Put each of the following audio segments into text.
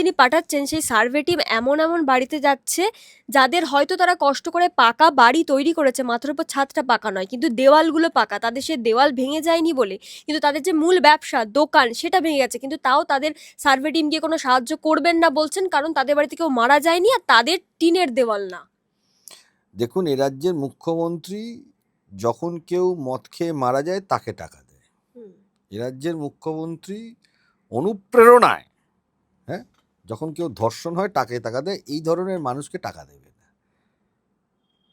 তিনি পাঠাচ্ছেন সেই সার্ভে টিম এমন এমন বাড়িতে যাচ্ছে যাদের হয়তো তারা কষ্ট করে পাকা বাড়ি তৈরি করেছে মাথার উপর ছাদটা পাকা নয় কিন্তু দেওয়ালগুলো পাকা। তাদের সে দেওয়াল ভেঙে যায়নি বলে কিন্তু তাদের যে মূল ব্যবসা দোকান সেটা ভেঙে গেছে কিন্তু তাও তাদের সার্ভে টিম গিয়ে কোনো সাহায্য করবেন না বলছেন কারণ তাদের বাড়িতে কেউ মারা যায়নি আর তাদের টিনের দেওয়াল না। দেখুন এ রাজ্যের মুখ্যমন্ত্রী যখন কেউ মদ খেয়ে মারা যায় তাকে টাকা দেয়। এ রাজ্যের মুখ্যমন্ত্রী অনুপ্রেরণায় যখন কেউ ধর্ষণ হয় টাকায় টাকা দেয়, এই ধরনের মানুষকে টাকা দেবে না।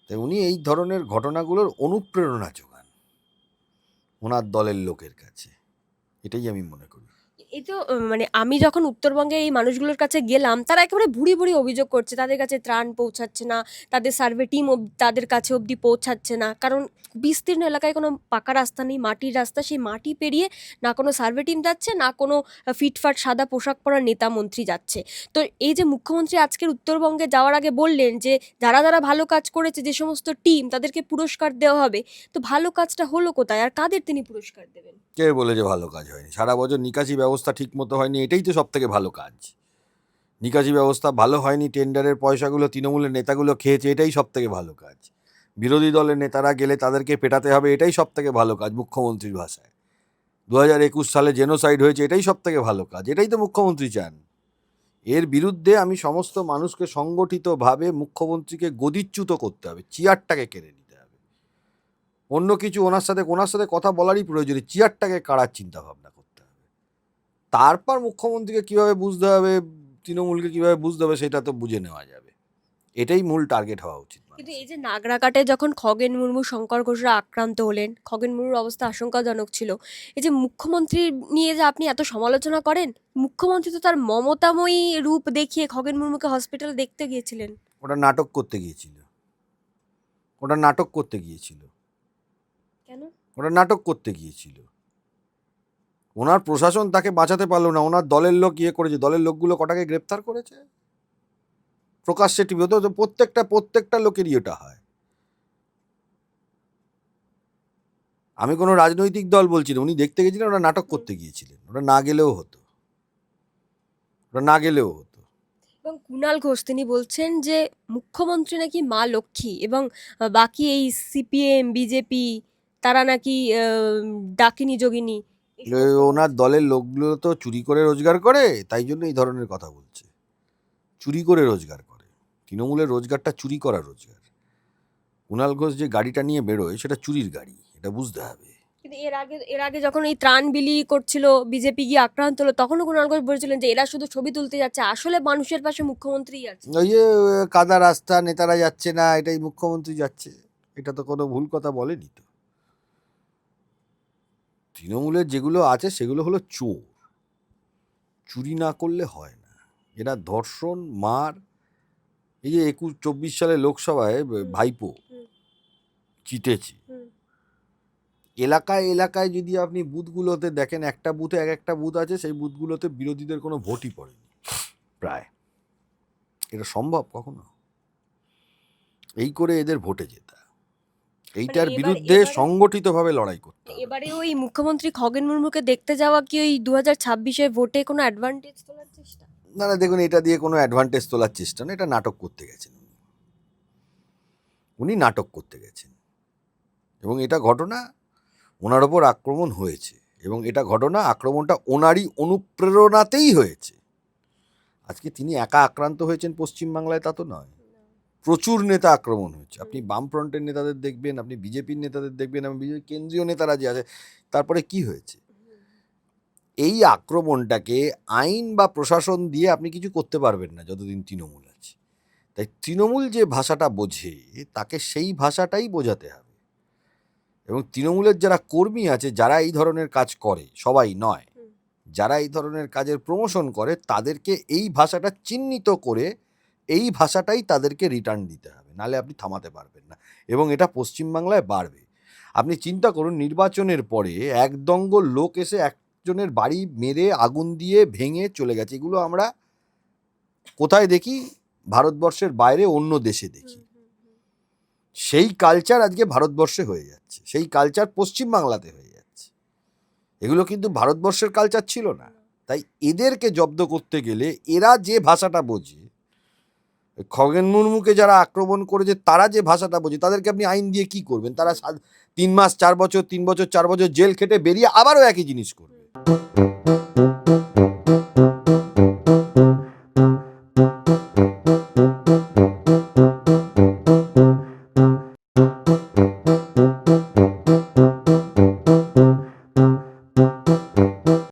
তাই উনি এই ধরনের ঘটনাগুলোর অনুপ্রেরণা যোগান, ওনার দলের লোকের কাছে। এটাই আমি মনে করি। এই তো মানে আমি যখন উত্তরবঙ্গে এই মানুষগুলোর কাছে গেলাম, তারা একেবারে ভুড়ি ভুড়ি অভিযোগ করছে, তাদের কাছে ত্রাণ পৌঁছাচ্ছে না, তাদের সার্ভে টিম তাদের কাছে অবধি পৌঁছাচ্ছে না। কারণ বিস্তীর্ণ এলাকায় কোনো পাকা রাস্তা নেই, মাটির রাস্তা, সেই মাটি পেরিয়ে না কোনো সার্ভে টিম যাচ্ছে, না কোনো ফিটফাট সাদা পোশাক পরা নেতা মন্ত্রী যাচ্ছে। তো এই যে মুখ্যমন্ত্রী আজকের উত্তরবঙ্গে যাওয়ার আগে বললেন যে, যারা যারা ভালো কাজ করেছে, যে সমস্ত টিম তাদেরকে পুরস্কার দেওয়া হবে। তো ভালো কাজটা হলো কোথায়? আর কাদের তিনি পুরস্কার দেবেন? কে বলে যে ভালো কাজ হয়নি? সারা বছর নিকাশি ব্যবস্থা ঠিক মতো হয়নি, এটাই তো সব থেকে ভালো কাজ। নিকাশি ব্যবস্থা ভালো হয়নি, টেন্ডারের পয়সাগুলো তৃণমূলের নেতাগুলো খেয়েছে, এটাই সব থেকে ভালো কাজ। বিরোধী দলের নেতারা গেলে তাদেরকে পেটাতে হবে, এটাই সব থেকে ভালো কাজ মুখ্যমন্ত্রীর ভাষায়। দু হাজার একুশ সালে জেনোসাইড হয়েছে, এটাই সব থেকে ভালো কাজ, এটাই তো মুখ্যমন্ত্রী চান। এর বিরুদ্ধে আমি সমস্ত মানুষকে সংগঠিতভাবে মুখ্যমন্ত্রীকে গদিচ্যুত করতে হবে, চেয়ারটাকে কেড়ে নিতে হবে। অন্য কিছু ওনার সাথে ওনার সাথে কথা বলারই প্রয়োজন, চেয়ারটাকে কাড়ার চিন্তা ভাবনা করতে হবে তারপর মুখ্যমন্ত্রীকে কীভাবে বুঝতে হবে তৃণমূলকে কীভাবে বুঝতে হবে সেটা তো বুঝে নেওয়া যাবে। এটাই মূল টার্গেট হওয়া উচিত কিন্তু এই যে নাগরাকাটে যখন খগেন মুর্মু শঙ্কর ঘোষরা আক্রান্ত হলেন খগেন মুর্মুর অবস্থা আশঙ্কাজনক ছিল। এই যে মুখ্যমন্ত্রী নিয়ে যে আপনি এত সমালোচনা করেন মুখ্যমন্ত্রী তো তার মমতাময়ী রূপ দেখিয়ে খগেন মুর্মুকে হসপিটালে দেখতে গিয়েছিলেন। ওটা নাটক করতে গিয়েছিল। ওটা নাটক করতে গিয়েছিল। কেন? ওটা নাটক করতে গিয়েছিল। ওনার প্রশাসন তাকে বাঁচাতে পারল না, ওনার দলের লোক ইয়ে করেছে, দলের লোকগুলো কটাকে গ্রেপ্তার করেছে? প্রকাশ্যে টিভি তো তো প্রত্যেকটা প্রত্যেকটা লোকেরই ওটা হয়। আমি কোনো রাজনৈতিক দল বলছি না, উনি দেখতে গেছিলেন, ওরা নাটক করতে গিয়েছিলেন, ওরা না গেলেও হতো। ওটা না গেলেও হতো। এবং কুণাল ঘোষ, তিনি বলছেন যে মুখ্যমন্ত্রী নাকি মা লক্ষ্মী এবং বাকি এই সিপিএম বিজেপি তারা নাকি ডাকিনী যোগিনী ওনার দলের লোকগুলো তো চুরি করে রোজগার করে তাই জন্য এই ধরনের কথা বলছে। চুরি করে রোজগার করে। তৃণমূলের রোজগারটা চুরি করা রোজগার। কুণাল ঘোষ যে গাড়িটা নিয়ে বেরোয় সেটা চুরির গাড়ি এটা বুঝতে হবে। কিন্তু এর আগে এর আগে যখন এই ত্রাণ বিলি করছিল বিজেপি গিয়ে আক্রান্ত হলো তখনও কুণাল ঘোষ বলেছিলেন যে এরা শুধু ছবি তুলতে যাচ্ছে আসলে মানুষের পাশে মুখ্যমন্ত্রী আছে। ওই যে কাদা রাস্তা নেতারা যাচ্ছে না এটাই মুখ্যমন্ত্রী যাচ্ছে। এটা তো কোনো ভুল কথা বলেনি তো। তৃণমূলের যেগুলো আছে সেগুলো হলো চোর। চুরি না করলে হয় না। এরা ধর্ষণ মার। এই যে একুশ চব্বিশ সালে লোকসভায় ভাইপো হুম। এলাকায় এলাকায় যদি আপনি বুথগুলোতে দেখেন একটা বুথে এক একটা বুথ আছে সেই বুথগুলোতে বিরোধীদের কোনো ভোটই পড়েনি প্রায়। এটা সম্ভব কখনো? এই করে এদের ভোটে জেতা। এইটার বিরুদ্ধে সংগঠিতভাবে লড়াই করতে এবারে ওই মুখ্যমন্ত্রী খগেন মুর্মুকে দেখতে যাওয়া কি ওই দু হাজার ছাব্বিশে ভোটে কোনো অ্যাডভান্টেজ তোলার চেষ্টা? না না দেখুন এটা দিয়ে কোনো অ্যাডভান্টেজ তোলার চেষ্টা না এটা নাটক করতে গেছেন উনি। উনি নাটক করতে গেছেন। এবং এটা ঘটনা ওনার ওপর আক্রমণ হয়েছে। এবং এটা ঘটনা আক্রমণটা ওনারই অনুপ্রেরণাতেই হয়েছে। আজকে তিনি একা আক্রান্ত হয়েছেন পশ্চিমবাংলায় তা তো নয়। প্রচুর নেতা আক্রমণ হয়েছে। আপনি বামফ্রন্টের নেতাদের দেখবেন আপনি বিজেপির নেতাদের দেখবেন এবং বিজেপি কেন্দ্রীয় নেতারা যে আছে তারপরে কি হয়েছে? এই আক্রমণটাকে আইন বা প্রশাসন দিয়ে আপনি কিছু করতে পারবেন না যতদিন তৃণমূল আছে। তাই তৃণমূল যে ভাষাটা বোঝে তাকে সেই ভাষাটাই বোঝাতে হবে। এবং তৃণমূলের যারা কর্মী আছে যারা এই ধরনের কাজ করে সবাই নয় যারা এই ধরনের কাজের প্রমোশন করে তাদেরকে এই ভাষাটা চিহ্নিত করে এই ভাষাটাই তাদেরকে রিটার্ন দিতে হবে নালে আপনি থামাতে পারবেন না এবং এটা পশ্চিমবাংলায় বাড়বে। আপনি চিন্তা করুন নির্বাচনের পরে এক একদঙ্গ লোক এসে একজনের বাড়ি মেরে আগুন দিয়ে ভেঙে চলে গেছে এগুলো আমরা কোথায় দেখি? ভারতবর্ষের বাইরে অন্য দেশে দেখি। সেই কালচার আজকে ভারতবর্ষে হয়ে যাচ্ছে সেই কালচার পশ্চিমবাংলাতে হয়ে যাচ্ছে। এগুলো কিন্তু ভারতবর্ষের কালচার ছিল না। তাই এদেরকে জব্দ করতে গেলে এরা যে ভাষাটা বোঝে খগেন মুর্মুকে যারা আক্রমণ করেছে, তারা যে ভাষাটা বোঝে তাদেরকে আপনি আইন দিয়ে কি করবেন? তারা তিন মাস, চার বছর, তিন বছর, চার বছর জেল খেটে বেরিয়ে আবারও একই জিনিস করবে।